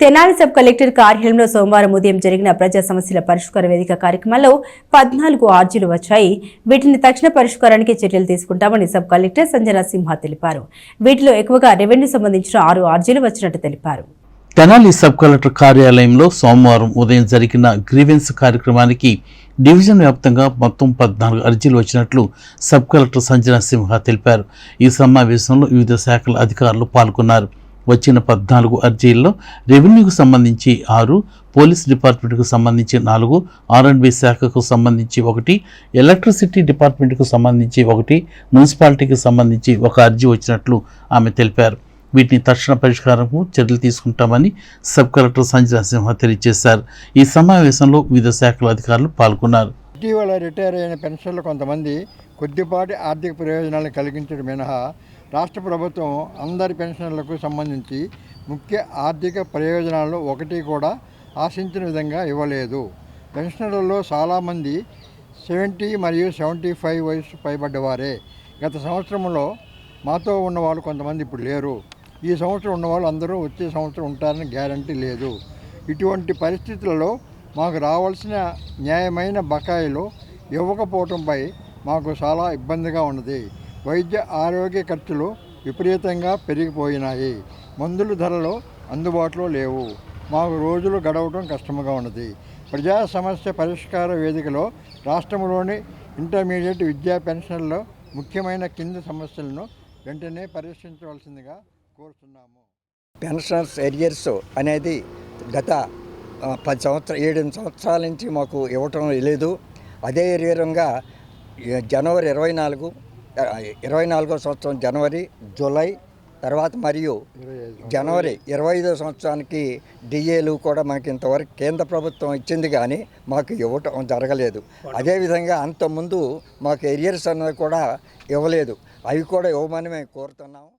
Tenali sub collector కార్యాలయంలో సోమవారం ఉదయం జరిగిన ప్రజా సమస్యల పరిష్కార వేదిక కార్యక్రమంలో పద్నాలుగు ఆర్జీలు వచ్చాయి. వీటిని తక్షణ పరిష్కారానికి చర్యలు తీసుకుంటామని సబ్ కలెక్టర్ సంజన సింహ తెలిపారు. వీటిలో ఎక్కువగా రెవెన్యూ సంబంధించిన ఆరు ఆర్జీలు వచ్చినట్టు తెలిపారు. తెనాలి సబ్ కలెక్టర్ కార్యాలయంలో సోమవారం ఉదయం జరిగిన గ్రీవెన్స్ కార్యక్రమానికి డివిజన్ వ్యాప్తంగా మొత్తం పద్నాలుగు అర్జీలు వచ్చినట్లు సబ్ కలెక్టర్ సంజన సింహ తెలిపారు. ఈ సమావేశంలో వివిధ శాఖల అధికారులు పాల్గొన్నారు. వచ్చిన పద్నాలుగు అర్జీల్లో రెవెన్యూకు సంబంధించి ఆరు పోలీస్ డిపార్ట్మెంట్కు సంబంధించి నాలుగు ఆర్ఎండ్బి శాఖకు సంబంధించి ఒకటి ఎలక్ట్రిసిటీ డిపార్ట్మెంట్కు సంబంధించి ఒకటి మున్సిపాలిటీకి సంబంధించి ఒక అర్జీ వచ్చినట్లు ఆమె తెలిపారు. వీటిని తక్షణ పరిష్కారంకు చర్యలు తీసుకుంటామని సబ్ కలెక్టర్ సంజన సింహ తెలియజేశారు. ఈ సమావేశంలో వివిధ శాఖల అధికారులు పాల్గొన్నారు. ఇటీవల రిటైర్ అయిన పెన్షన్లు కొంతమంది కొద్దిపాటి ఆర్థిక ప్రయోజనాలను కలిగించడం మినహా రాష్ట్ర ప్రభుత్వం అందరి పెన్షన్లకు సంబంధించి ముఖ్య ఆర్థిక ప్రయోజనాలు ఒకటి కూడా ఆశించిన విధంగా ఇవ్వలేదు. పెన్షనర్లలో చాలామంది సెవెంటీ మరియు సెవెంటీ ఫైవ్ వయసు పైబడ్డవారే. గత సంవత్సరంలో మాతో ఉన్నవాళ్ళు కొంతమంది ఇప్పుడు లేరు. ఈ సంవత్సరం ఉన్నవాళ్ళు అందరూ వచ్చే సంవత్సరం ఉంటారని గ్యారంటీ లేదు. ఇటువంటి పరిస్థితులలో మాకు రావాల్సిన న్యాయమైన బకాయిలు ఇవ్వకపోవటంపై మాకు చాలా ఇబ్బందిగా ఉన్నది. వైద్య ఆరోగ్య ఖర్చులు విపరీతంగా పెరిగిపోయినాయి. మందుల ధరలు అందుబాటులో లేవు. మాకు రోజులు గడవటం కష్టంగా ఉన్నది. ప్రజా సమస్య పరిష్కార వేదికలో రాష్ట్రంలోని ఇంటర్మీడియట్ విద్యా పెన్షన్లో ముఖ్యమైన కింది సమస్యలను వెంటనే పరిష్కరించవలసిందిగా కోరుతున్నాము. పెన్షనర్స్ ఎరియర్స్ అనేది గత పది సంవత్సరం ఏడు సంవత్సరాల నుంచి మాకు ఇవ్వటం లేదు. అదే ఎరియరంగా జనవరి ఇరవై నాలుగు ఇరవై నాలుగో సంవత్సరం జనవరి జూలై తర్వాత మరియు జనవరి ఇరవై ఐదో సంవత్సరానికి డిఏలు కూడా మనకి ఇంతవరకు కేంద్ర ప్రభుత్వం ఇచ్చింది కానీ మాకు ఇవ్వటం జరగలేదు. అదేవిధంగా అంతకుముందు మాకు ఎరియర్స్ అన్నది కూడా ఇవ్వలేదు. అవి కూడా ఇవ్వమని మేము కోరుతున్నాము